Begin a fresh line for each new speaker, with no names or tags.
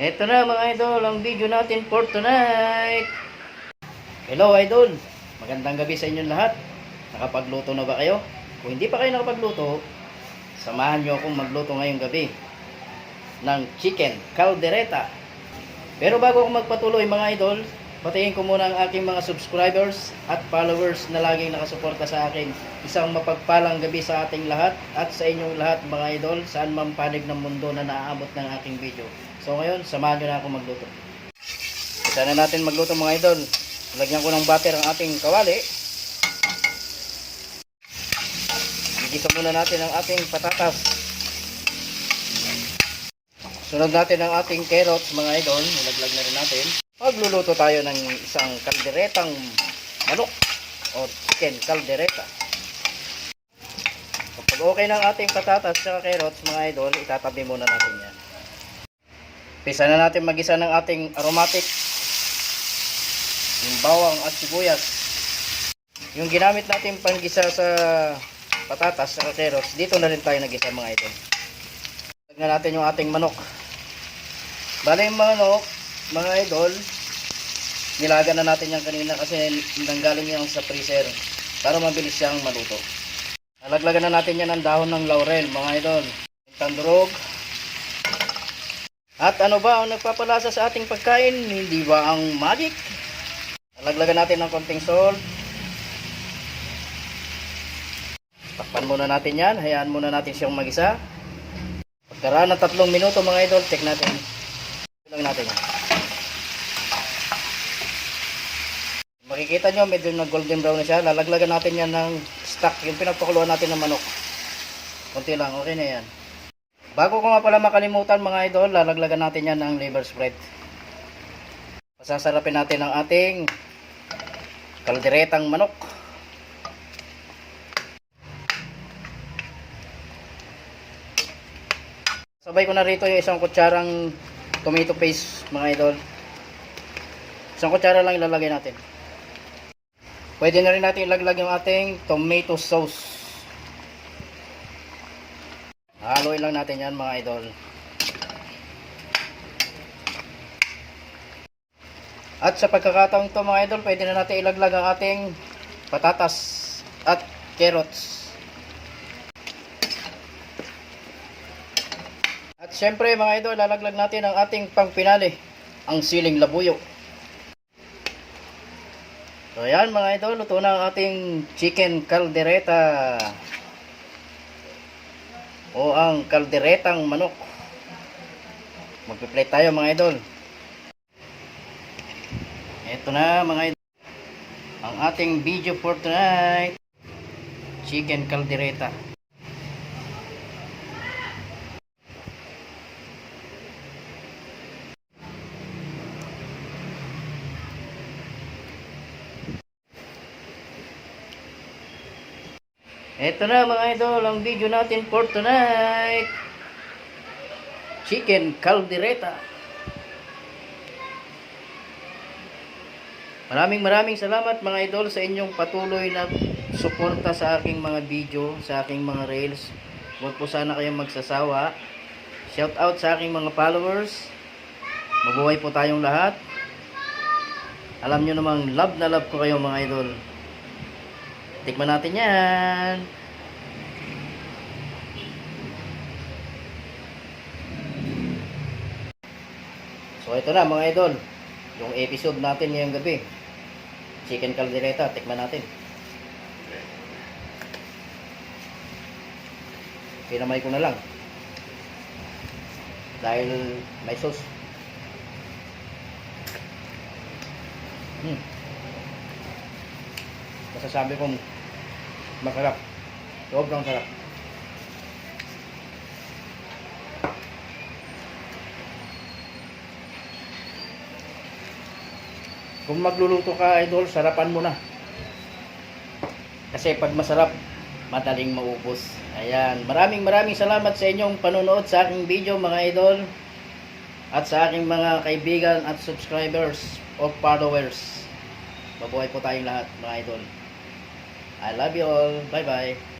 Ito na mga idol, ang video natin for tonight. Hello idol, magandang gabi sa inyong lahat. Nakapagluto na ba kayo? Kung hindi pa kayo nakapagluto, samahan nyo akong magluto ngayong gabi ng chicken caldereta. Pero bago ako magpatuloy mga idol, patayin ko muna ang aking mga subscribers at followers na laging nakasuporta sa akin. Isang mapagpalang gabi sa ating lahat at sa inyong lahat mga idol, saan man panig ng mundo na naaabot ng aking video. So ngayon, samahan nyo na ako magluto. Isa na natin magluto mga idol. Lagyan ko ng butter ang ating kawali. Igisa muna natin ang ating patatas. Sunod natin ang ating carrots mga idol. Nilaglag na rin natin. Magluluto tayo ng isang kalderetang manok o chicken kaldereta. Kapag okay ang ating patatas at carrots mga idol, itatabi muna natin yan. Pisa na natin magisa ng ating aromatic yung bawang at sibuyas. Yung ginamit natin panggisa sa patatas at carrots, dito na rin tayo nagisa mga idol. Lagyan natin yung ating manok. Bale yung manok, mga idol, nilaga na natin yan kanina kasi nanggaling yan sa freezer para mabilis siyang maluto. Nalaglagan na natin yan ng dahon ng laurel, mga idol. Tandurog. At ano ba ang nagpapalasa sa ating pagkain? Hindi ba ang magic? Nalaglagan natin ng konting salt. Takpan muna natin yan. Hayaan muna natin siyang magisa. Pagkaraan ng tatlong minuto mga idol, check natin. lang natin. Makikita nyo, medyo nag golden brown na siya. Lalaglagan natin yan ng stock, yung pinagpakuluan natin ng manok. Kunti lang, okay na yan. Bago ko nga pala makalimutan mga idol, lalaglagan natin yan ng liver spread. Pasasarapin natin ang ating kalderetang manok. Sabay ko na rito yung isang kutsarang tomato paste mga idol. Isang kutsara lang ilalagay natin. Pwede na rin natin ilaglag yung ating tomato sauce. Haluin lang natin yan mga idol. At sa pagkakataong to mga idol, pwede na natin ilaglag ang ating patatas at carrots. At syempre mga idol, lalaglag natin ang ating pangpinali, ang siling labuyo. So yan mga idol, luto na ang ating chicken caldereta. O ang kalderetang manok. Magpiplate tayo mga idol. Ito na mga idol. Ang ating video for tonight. Chicken caldereta. Ito na mga idol, ang video natin for tonight. Chicken caldereta. Maraming maraming salamat mga idol sa inyong patuloy na suporta sa aking mga video, sa aking mga reels. Huwag po sana kayong magsasawa. Shout out sa aking mga followers. Mabuhay po tayong lahat. Alam nyo namang love na love ko kayo mga idol. Tikman natin yan. So ito na mga idol. Yung episode natin ngayong gabi. Chicken caldereta. Tikman natin. Pinamay ko na lang. Dahil may sauce. Hmm masasabi kong masarap. Sobrang sarap. Kung magluluto ka, idol, sarapan mo na. Kasi pag masarap, madaling maubos. Ayan. Maraming maraming salamat sa inyong panonood sa aking video, mga idol. At sa aking mga kaibigan at subscribers o followers. Mabuhay po tayong lahat, mga idol. I love you all. Bye-bye.